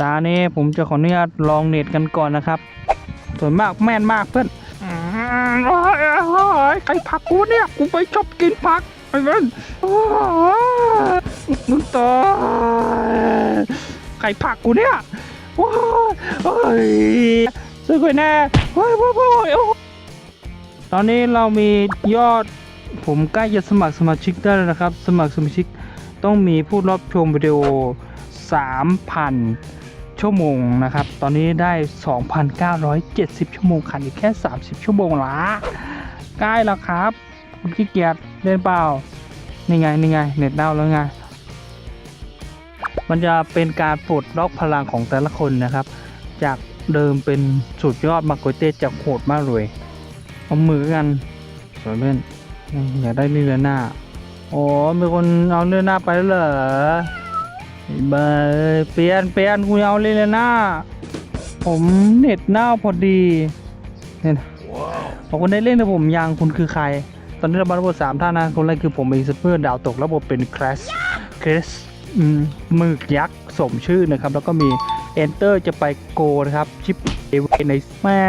ตานี้ผมจะขออนุญาตลองเน็ตกันก่อนนะครับ ส่วนมากแม่นมากเพื่อนอืมโอ้ไก่ผักกูเนี่ย กูไม่ชอบกินผักไอ้เพื่อนมึงต่อยไก่ผักกูเนี่ยโอ้ยโอ้ยซื้อไปแน่โอ้ยโอ้ยโอ้ยโอ้ยตอนนี้เรามียอดผมใกล้จะสมัครสมาชิกได้แล้วนะครับ สมัครสมาชิกต้องมีผู้รับชมวิดีโอ 3,000 ชั่วโมงนะครับ ตอนนี้ได้ 2,970 ชั่วโมงขันอีกแค่ 30 ชั่วโมงละใกล้แล้วครับ คุณขี้เกียจเล่นเปล่า นี่ไง นี่ไง เน็ตเน่าแล้วไง มันจะเป็นการปลดล็อกพลังของแต่ละคนนะครับ จากเดิมเป็นสุดยอดมาโกเต้จากโหดมากเลยเอามือกันสวยเล่นอืมอยากได้นี่เลยหน้า โอ้มีคนเอาเรือหน้าไปแล้วเหรอ เบยเปลี่ยนเปลี่ยนกูเอาเลยเลยหน้า ผมเน็ตเน่าพอดีเนี่ยนะขอคุณได้เล่นแต่ผมยังคุณคือใคร ตอนนี้เราบันบทสามท่านนะคนแรกคือผมเองสเปอร์ดาวตกแล้วบเป็นคลาสคริสมึกยักษ์สมชื่อนะครับ แล้วก็มี Enter จะไปโกนะครับ ชิปเอเวในแม่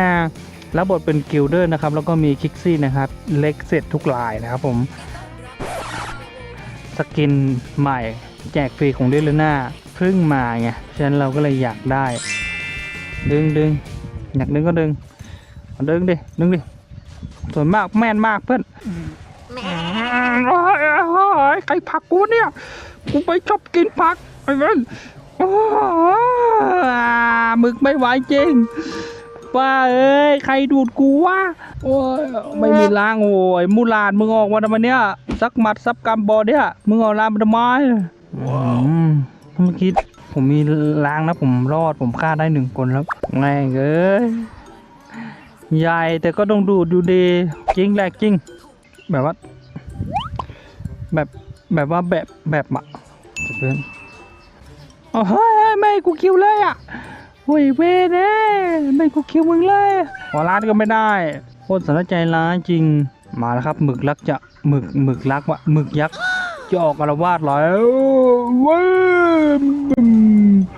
แล้วบทเป็นกิลเดอร์นะครับ แล้วก็มีคิกซี่นะครับ เล็กเสร็จทุกลายนะครับผม สกินใหม่ แจกฟรีของเดลน่าเพิ่งมาไงฉะนั้นเราก็เลยอยากได้ ดึงดึงอยากดึงก็ดึงเอาดึงดิดึงดิสวนมากแม่นมากเพื่อนโอ้ยโอ้ยไก่ผักกูเนี่ยกูไม่ชอบกินผักไอ้เพื่อนมึกไม่ไหวจริงว่าเอ้ยใครดูดกูวะโอ้ยไม่มีล้างโอ้ยมูลาดมึงออกมาทำไมเนี่ยสักหมัดซับกำบอเนี่ยมึงออกลางมาทำไมาว เมื่อกี้ผมมีล้างนะผมรอดผมฆ่าได้หนึ่งคนแล้วไงเอ้ยใหญ่แต่ก็ต้องดูดอยู่ดีจริงแหลกจริง แบบว่า แบบแบบว่าแบบแบบอะเพื่อนโอ้เฮ้ยไม่กูคิวเลยอะโอ้ยเวเน่ไม่กูคิวมึงเลยขอร้านก็ไม่ได้โคตรสนใจร้ายจริง มาแล้วครับหมึกลักจะหมึกหมึกลักวะหมึกยักษ์ จะออกอารวาสแล้วเว้ยบึ้ม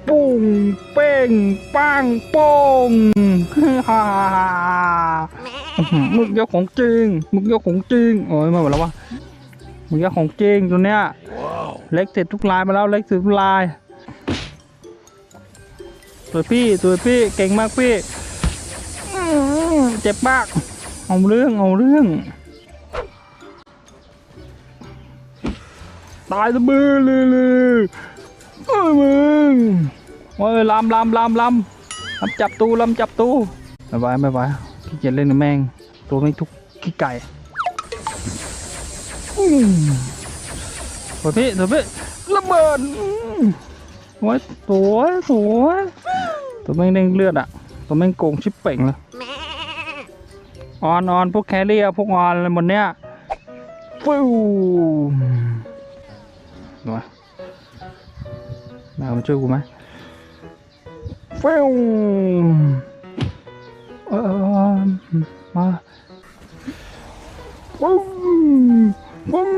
ปุ้งเป้งปังโป้งฮ่ามึกยกของจริงมึกยกของจริงโอ้ยมาหมดแล้ววะมึกยกของจริงตัวเนี้ยเล็กเสร็จทุกลายมาแล้วเล็กเสร็จทุกลายสวพี่สวพี่เก่งมากพี่เจ็บมากเอาเรื่องเอาเรื่อง ตายสะบือเลยเลยเอ้ยมึงโอ้ยลำลำลำลำลำจับตูลำจับตูไม่ไหวไม่ไหวขี้เกียจเล่นแม่ง ตัวไม่ทุกขี้ไก่อืมสวพี่สวพี่ระเบิดอืมโอ้ยสวยสวยตัวแม่งเด้งเลือดอะ ตัวแม่งโกงชิบเป่งเลยออนออนพวกแครี่อะพวกออนอะไรหมดเนี้ยฟิว ดูวม่มาช่วยกูไหมเฟิวเออมาปุ้มปุ้ม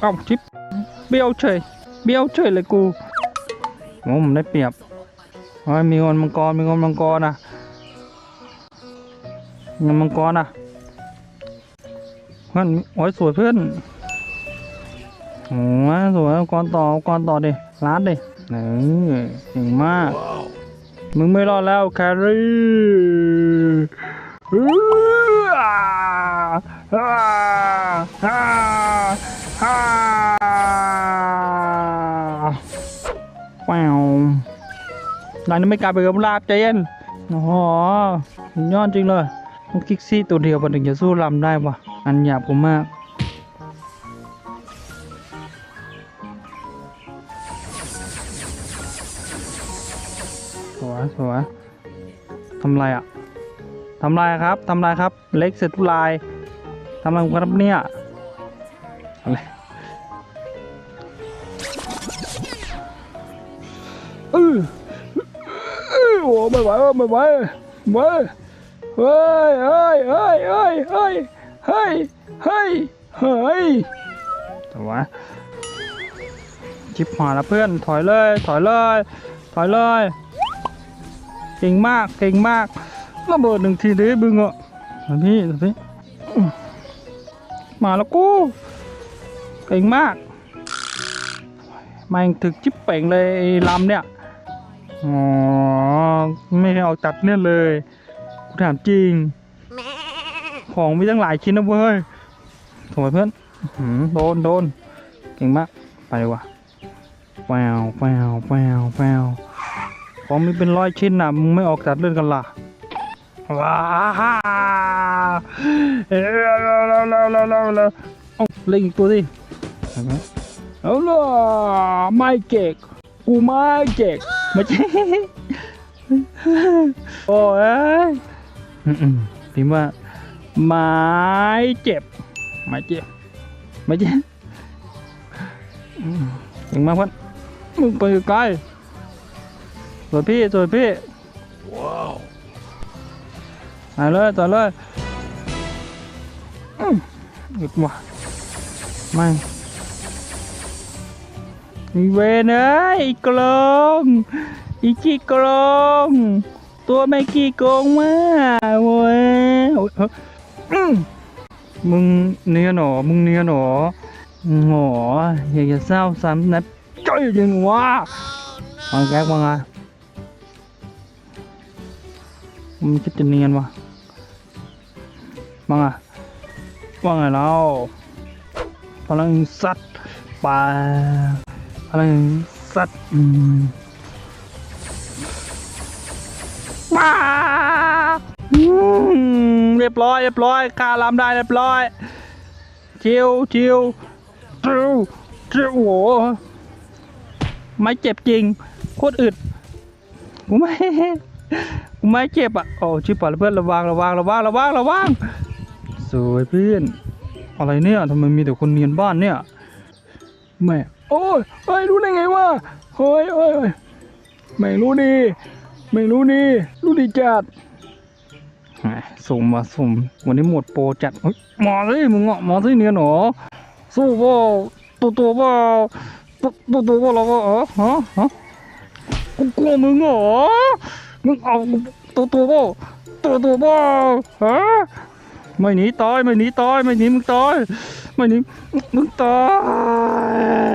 เอาชิปเบี้ยวเฉยเบี้ยวเฉยเลยกูโอ้ผมได้เปรียบเฮ้ยมีคนมังกรมีคนมังกรนะเงินมังกรนะเพื่อนโอ้ยสวยเพื่อน โอ้ยสวยก่อนต่อก่อนต่อดิร้านดิเออเก่งมาก มึงไม่รอดแล้วแครี่อื้าอ่าอ่าอ่าแววดังนี้ไม่กลายเป็นกำลาบใจเย็นโอ้โหยอดจริงเลยต้องคิกซี่ตัวเดียวมันถึงจะสู้ลำได้วะอันหยาบกูมาก สวยทำไรอะทำไรครับทำไรครับ เล็กเสร็จทุลายทำไรครับเนี่ยอะไรเออเออโอ้ไม่ไหวไม่ไหวไม่ไหวเฮ้ยเฮ้ยเฮ้ยเฮ้ยเฮ้ยเฮ้ยเฮ้ยเฮ้ยแต่ว่าชิบหายแล้วเพื่อนถอยเลยถอยเลยถอยเลย เก่งมากเก่งมากระเบิดหนึ่งทีเดิบึงอะมาพี่มาพี่อื้มาแล้วกูเก่งมากมาเองถึกจิ๊บเป่งเลยลำเนี่ยอ๋อไม่ให้ออกจัดเนี่ยเลยกูถามจริง ของมีตั้งหลายชิ้นนะเว้ยโถยเพื่อนโดนโดนเก่งมากไปดีกว่าแปวแปวแปวแปว ของมีเป็นร้อยชิ้นน่ะมึงไม่ออกจัดเล่นกันล่ะว้าวเร็วเร็วเร็วเร็วเร็วเร็วเร็วเอาเล่นอีกตัวสิเห็นไหมเอาล่ะไม่เก่งกูไม่เก่งไม่ใช่โอ้ยพิมพ์ว่าไม้เจ็บไม้เจ็บไม่เจ็บอืมเก่งมาเพื่อนมึงไปไกล วยพี่สวยพี่ต่อยเลยต่อยเลยอืมหยุดว่ะไม่อีเวนเอ้ยอีกลงอีกี้กลงตัวไม่กี่โกงมากเว้ยโอ้ยเอ้ยอืมมึงเนียนหนอมึงเนียนหนอหงออยากจะเศร้าซ้ำนะจ้อยยังวะเอาแก๊กว่าไง มึงคิดจะเนียนวะว่าไงว่าไงเราพลังสัตว์ป่าพลังสัตว์มป่าเรียบร้อย เรียบร้อยคาลามได้เรียบร้อยชิวชิวชิวชิวโอ้โหไม่เจ็บจริง โคตรอึดกูไม่ ไม่เจ็บอะโอ้ชิบปะเพื่อนระวังระวังระวังระวังระวังสวยเพื่อนอะไรเนี่ยทำไมมีแต่คนเนียนบ้านเนี่ยแม่โอ้ยเฮ้ยรู้ได้ไงวะเฮ้ยเฮ้ยเฮ้ยไม่รู้ดีไม่รู้ดีรู้ดีจัดแหมสุ่มมาสุ่มวันนี้หมดโปรจัดเฮ้ยมาสิมึงอะหมาสิเนียนหนอสู้เปล่าตัวตัวเปล่าตัวตัวว่าเราก็เออฮะฮะกูกลัวมึงเหรอ มึงเอาตัวตัวเปล่าตัวตัวเปล่าฮะไม่หนีตายไม่หนีตายไม่หนีมึงตายไม่หนีมึงตา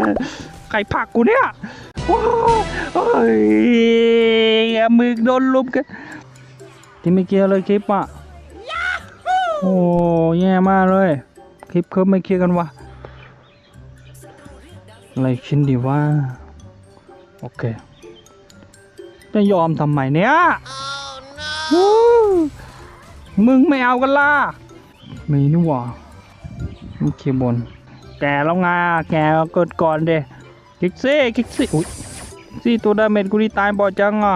ยใครผลักกูเนี่ยว้าวเฮ้ยมึงโดนลุมกันที่ไม่เกี่ยวเลยคลิปอะโอ้แย่มากเลย คลิปเขาไม่เคลียร์กันวะอะไรชิ้นดีว่าโอเค จะยอมทำไมเนี่ยวู้มึงไม่เอากันล่ะมีนี่หว่ามีเคบน แกแล้วไงแกเกิดก่อนเดคิกซี่คิกซี่อุ้ยซี่ตัวดาเมจกูนี่ตายบ่อยจังอะ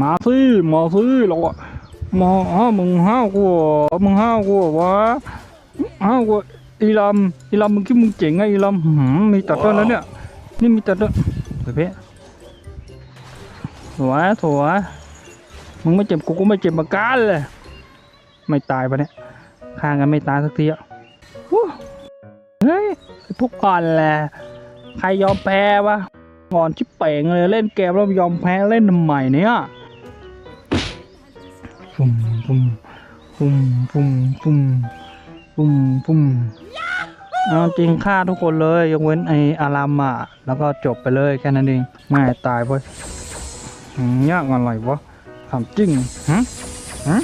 มาสิมาสิเราอะมาฮะมึงห้าวกูเหรอมึงห้าวกูเหรอวะห้าวกูอีลำอีลำมึงคิดมึงเจ๋งไงอีลำหืมมีตัดด้วยแล้วเนี่ยนี่มีตัดด้วยเฮ้ยเพ่ สวยสวมึงไม่เจ็บกูก็ไม่เจ็บมือนกันเลย ไม่ตายปะเนี่ยข้างกันไม่ตายสักทีอะเฮ้ยพวกอ่อนแหละใครยอมแพ้วะอ่อนชิบเป่งเลยเล่นเกมแล้วยอมแพ้เล่นทำไมเนี่ยฟุ่มฟุ่มฟุ่มฟุ่มฟุ่มฟุ่มฟุ่มเอาจริงฆ่าทุกคนเลยยกเว้นไอ้อารามอะแล้วก็จบไปเลยแค่นั้นเองง่ายตายเว้ยหืม ยากอะไรวะถามจริงฮะฮะ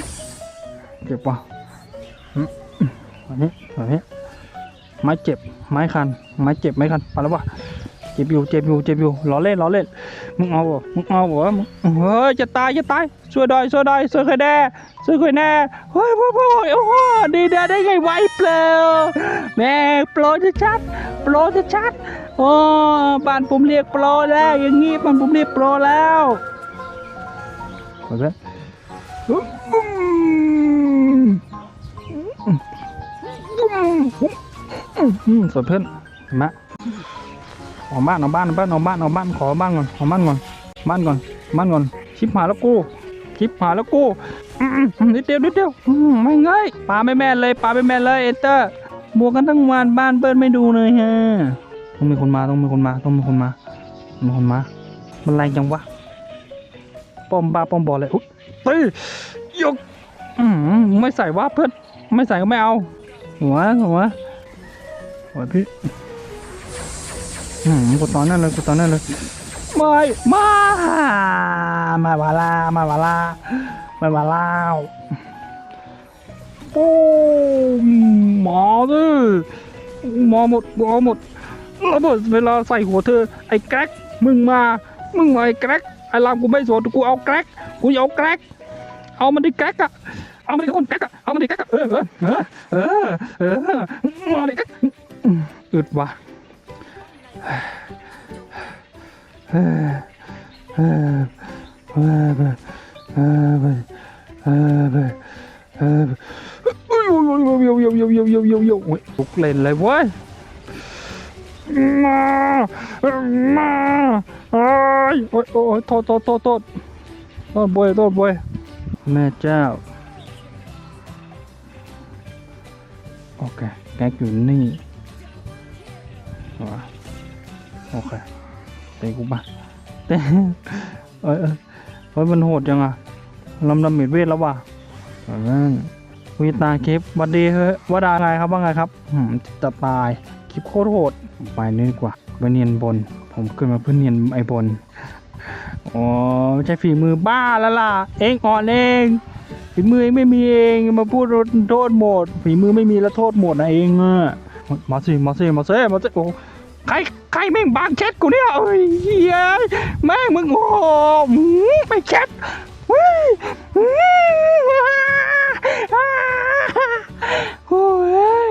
เจ็บปะหึอันนี้อันนี้ไม้เจ็บไม้คันไม้เจ็บไม้คันไปแล้ววะเจ็บอยู่เจ็บอยู่เจ็บอยู่ล้อเล่นล้อเล่นมึงเอาบ่มึงเอาบ่มึงเฮ้ยจะตายจะตายช่วยดอยช่วยดอยช่วยใครแน่ช่วยใครแน่เฮ้ยพ่อพ่อโอ้โหดีแน่ได้ไงไว้เปล่าแม่โปรจะชัดโปรจะชัดโอ้บ้านผมเรียกโปรแล้วอย่างงี้บ้านผมเรียกโปรแล้ว โอเคอืมสวยเพื่อนเห็นไหมออกบ้านออกบ้านออกบ้านออกบ้านออกบ้านขอบ้านก่อนขอบ้านก่อนบ้านก่อนบ้านก่อนชิปหาแล้วกูชิปหาแล้วกูนิดเดียวนิดเดียวอืมไม่เงยปลาไม่แม่เลยปลาไม่แม่เลยเอเตอร์บวกกันทั้งวันบ้านเปิ้ลไม่ดูเลยฮะต้องมีคนมาต้องมีคนมาต้องมีคนมามีคนมามันแรงจังวะ ป้อมบ้าป้อมบอลเลยอุ๊ยเฮ้ยยกอืมไม่ใส่วะเพื่อน ไม่ใส่ก็ไม่เอา หัวหัวหัวพี่อืมกดตอนนั้นเลยกดตอนนั้นเลยไม่มา มาบาลา มาบาลา มาบาลาโอ้หมอดิหมอหมดหมอหมดระเบิดเวลาใส่หัวเธอ ไอ้แกร็กมึงมา มึงมาไอ้แกร็ก ไอ้ลามกูไม่สนกูเอาแกรกกูเอาแกรกเอามันดิแกรกอะเอามันดิคนแกรกอะเอามันดิแกรกอะเออเออเออเออมอาดิแกรกอึดว่ะเออเออเออเออเออเออทุกเลนเลยเว้ยมามา โอ้ยโอ้ยโอ้ยโทษโทษโทษโทษโทษบอยโทษบอยแม่เจ้า โอเค แก๊กอยู่นี่วะโอเคเตะกูปะเตะเอ้ยเอ้ยเฮ้ยมันโหดจังอะลำดำมิดเวทแล้วว่ะเอาเรื่องวีตาคลิปวัดดีเฮ้ยว่าดาไงครับว่าไงครับหืมจะตาย คลิปโคตรโหด ไปนี่ดีกว่า ไปเนียนบน ผมขึ้นมาเพื่อเนียนไอบนอ๋อไม่ใช่ฝีมือบ้าแล้วล่ะ เองอ่อนเองฝีมือไม่มีเองมาพูดโทษหมดฝีมือไม่มีแล้วโทษหมดนะเองอะมาสิมาสิมาสิมาสิโอ้ใครใครแม่งบางแชทกูเนี่ยเอ้ยแม่งมึงโอ้ไปแชทเฮ้ยหืมโอ้ย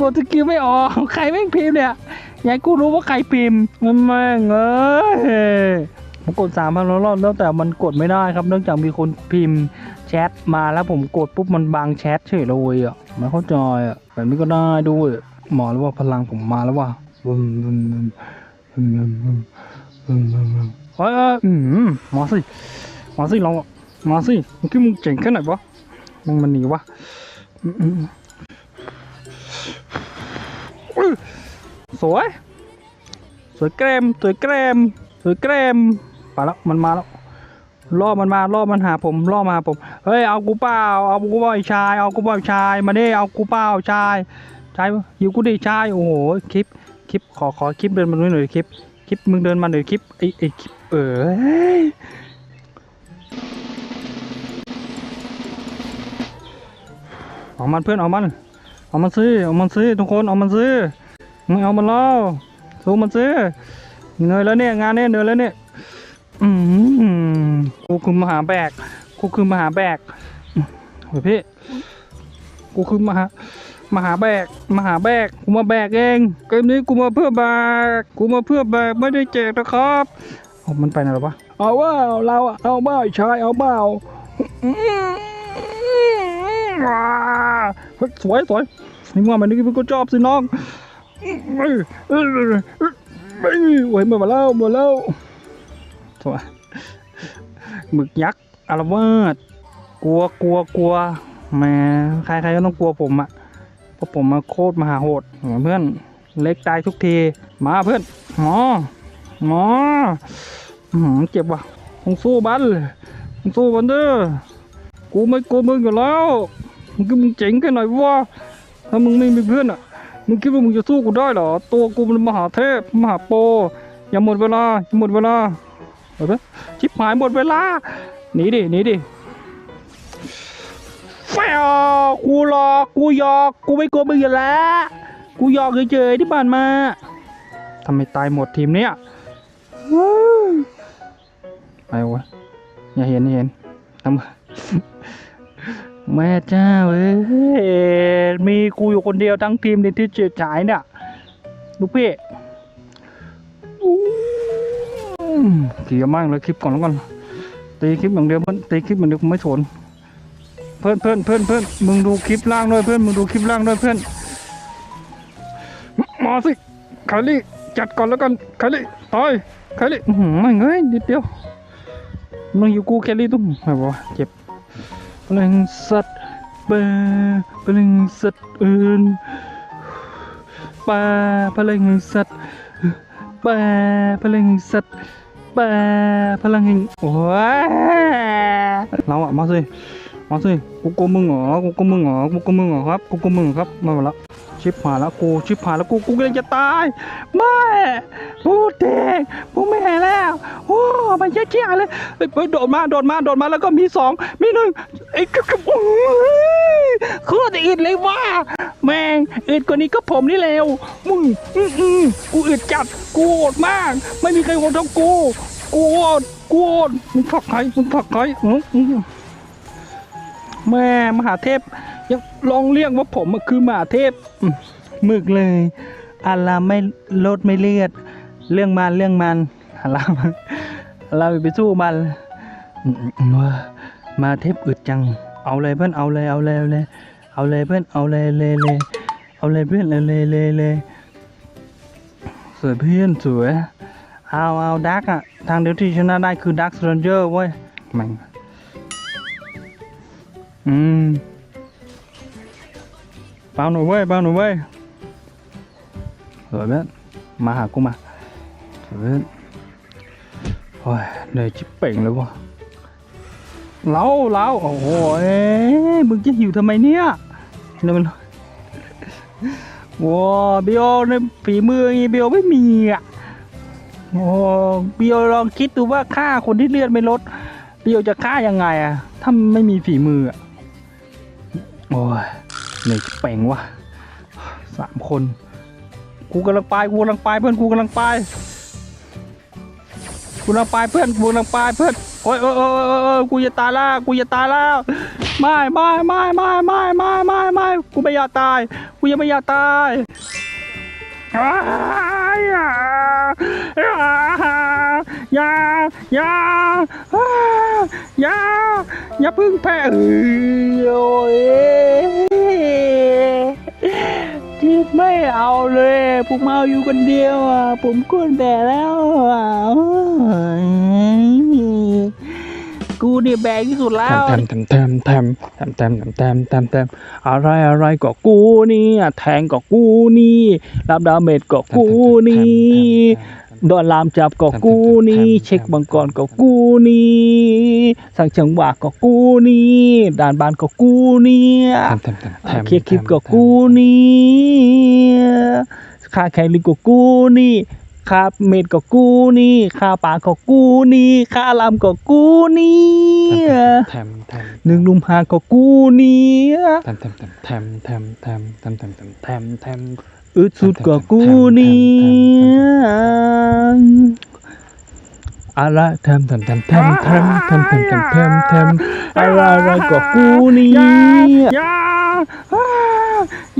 กดตะกี้ไม่ออกใครแม่งพิมพ์เนี่ย ยายกูรู้ว่าใครพิมพ์มันแม่งเอ้ยผมกดสามพันรอบแล้วแต่มันกดไม่ได้ครับเนื่องจากมีคนพิมพ์แชทมาแล้วผมกดปุ๊บมันบางแชทเฉยเลยอะไม่เข้าใจอะแบบนี้ก็ได้ด้วยหมอแล้วว่าพลังผมมาแล้วว่าเฮ้ยอืมมาสิมาสิเรามาสิมึงคิดมึงเจ๋งแค่ไหนวะมึงมันหนีวะ สวย สวยแกรมสวยแกรมสวยแกรมไปแล้วมันมาแล้วล่อมันมาล่อมันหาผมล่อมาผมเฮ้ยเอากูเปล่าเอากูเปล่าชาย เอากูเปล่าชายมาดิเอากูเปล่าชายชายหิวกูดิชายโอ้โหคลิปคลิปขอขอคลิปเดินมาหน่อยคลิปคลิปมึงเดินมาหน่อยคลิปไอไอคลิปเออเอามันเพื่อนเอามันเอามันซิเอามันซิทุกคนเอามันซิ มึงเอามันแล้วสู้มันสิเหนื่อยแล้วเนี่ยงานเนี่ยเหนื่อยแล้วเนี่ยอืมกูคือมหาแบกกูคือมหาแบกเฮ้ยพี่กูคือมหามหาแบกมหาแบกกูมาแบกเองเกมนี้กูมาเพื่อแบกกูมาเพื่อแบกไม่ได้แจกนะครับเอามันไปไหนหรอวะเอาว่าเราอะเอาบ้าชายเอาเบ้าสวยสวยนี่ว่ามันนี่กูชอบสิน้อง เอ้ยเอ้ยเอ้ยเอ้ยเอ้ยโอ้ยมาแล้วมาแล้วโถ่หมึกยักษ์อารวาสกลัวกลัวกลัวแม่ใครใครก็ต้องกลัวผมอะเพราะผมมาโคตรมหาโหดเพื่อนเล็กตายทุกทีมาเพื่อนหมอหมออื้อหือเจ็บว่ะมึงสู้บันมึงสู้บันเด้อกูไม่กลัวมึงอยู่แล้วมึงก็มึงเจ๋งแค่ไหนวะถ้ามึงไม่มีเพื่อนอะ มึงคิดว่ามึงจะสู้กูได้เหรอ ตัวกูมันมหาเทพ มหาโปรอย่าหมดเวลาอย่าหมดเวลาเห็นไหมชิบหายหมดเวลา หนีดิ หนีดิแฟวกูหลอกกูยอก กูไม่กลัวมึงอยู่แล้ว กูยอกเฉยๆที่ผ่านมาทำไมตายหมดทีมเนี้ยไปวะอย่าเห็นอย่าเห็นทำ แม่เจ้าเอ้ยมีกูอยู่คนเดียวทั้งทีมในที่เจียฉายเนี่ยลูกพี่อู้เกี่ยมากเลยคลิปก่อนแล้วกันตีคลิปอย่างเดียวเพื่อนตีคลิปอย่างเดียวไม่สนเพื่อนเพื่อนเพื่อนเพื่อนมึงดูคลิปล่างด้วยเพื่อนมึงดูคลิปล่างด้วยเพื่อนมาสิคารี่จัดก่อนแล้วกันคารี่ตายคารี่อื้อหือไม่เงยนิดเดียวมึงอยู่กูแครี่ตุ้มไม่บอกเจ็บ พลังสัตว์ป่าพลังสัตว์อื่นป่าพลังสัตว์แปะพลังแห่งสัตว์แปะพลังหิงโอ้ยเราอะมาสิ มาสิกูโกมึงเหรอกูโกมึงเหรอกูโกมึงเหรอครับกูโกมึงครับมาหมดแล้วชิบหายแล้วกูชิบหายแล้วกูกูกำลังจะตายไม่พูดเด็กพูดไม่เห็นแล้วโอ้มันเจ๊ยๆเลยเฮ้ยเฮ้ยโดดมาโดดมาโดดมาแล้วก็มีสองมีหนึ่งไอ้กึกกึกโอ้ยโคตรอิดเลยว่าแม่งอึดกว่านี้ก็ผมนี่เร็วมึงอืออือกูอึดจัดกูโอดมาก ไม่มีใครโอดเท่ากูกูโอดกูโอดมึงฝักใครมึงฝักใครอือ แม่มหาเทพยังลองเรียกว่าผมคือมหาเทพมหมึกเลยอาราไม่ลดไม่เลือด เรื่องมันเรื่องมันอาราเราไปสู้มันอืมอืมว่ามาเทพอึดจัง เอาเลยเพื่อนเอาเลยเอาเลยเอาเลยเอาเลยเพื่อนเอาเลยเลยเลยเอาเลยเพื่อนเลยเลยเลยเลยสวยเพื่อนสวยเอาเอาดักอะทางเดียวที่ชนะได้คือดักสเตนเจอร์เว้ยแม่ง อืมเปล่าหน่อยเว้ยเปล่าหน่อยเว้ยสวยเพื่อนมาหากูมาสวยเพื่อนโอ้ยเหนื่อยชิบเป่งเลยวะเล้าเล้าโอ้โหเอ้ยมึงจะหิวทำไมเนี่ยนี่มันว้าเบียวในฝีมืออย่างเบียวไม่มีอะโอ้เบียวลองคิดดูว่าฆ่าคนที่เลือดไม่ลดเบียวจะฆ่ายังไงอะถ้าไม่มีฝีมืออะ โอ้ยเหนื่อยเป่งวะสามคน กูกำลังไปกูกำลังไปเพื่อนกูกำลังไปกูกำลังไปเพื่อนกูกำลังไปเพื่อนโอ้ยโอ้ยโอ้ยโอ้ยโอ้ยกูจะตายแล้วกูจะตายแล้วไม่ไม่ไม่ไม่ไม่ไม่ไม่ไม่กูไม่อยากตาย กูยังไม่อยากตาย อย่าอย่าอย่าอย่าพึ่งแพ้เอ้ยโอ้ยทิดไม่เอาเลยผมเอาอยู่คนเดียวอะผมกวนแต่แล้วอะกูเนี่ยแบกที่สุดแล้วแทมแทมแทมแทมแทมแทมแทมแทมแทมอะไรอะไรก็กูนี่แทงก็กูนี่รับดาเมจก็กูนี่ โดนลามจับก็กูนี่เช็คบังกรก็กูนี่สั่งจังหวะก็กูนี่ด่านบานก็กูนี่แทมแทมแทมแทมเคลียร์คลิปก็กูนี่ค่าแคลิก็กูนี่ค่าเม็ดก็กูนี่ค่าปลาก็กูนี่ค่าลำก็กูนี่แทมแทมหนึ่งลุมหาก็กูนี่แทมแทมแทมแทมแทมแทมแทมแทมแทมแทม อึดสุดก็กูนี่อะไรแทมแทมแทมแทมแทมแทมแทมแทมแทมแทมอะไรอะไรก็กูนี่อย่า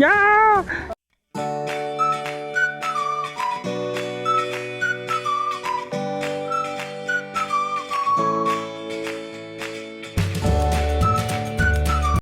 ยา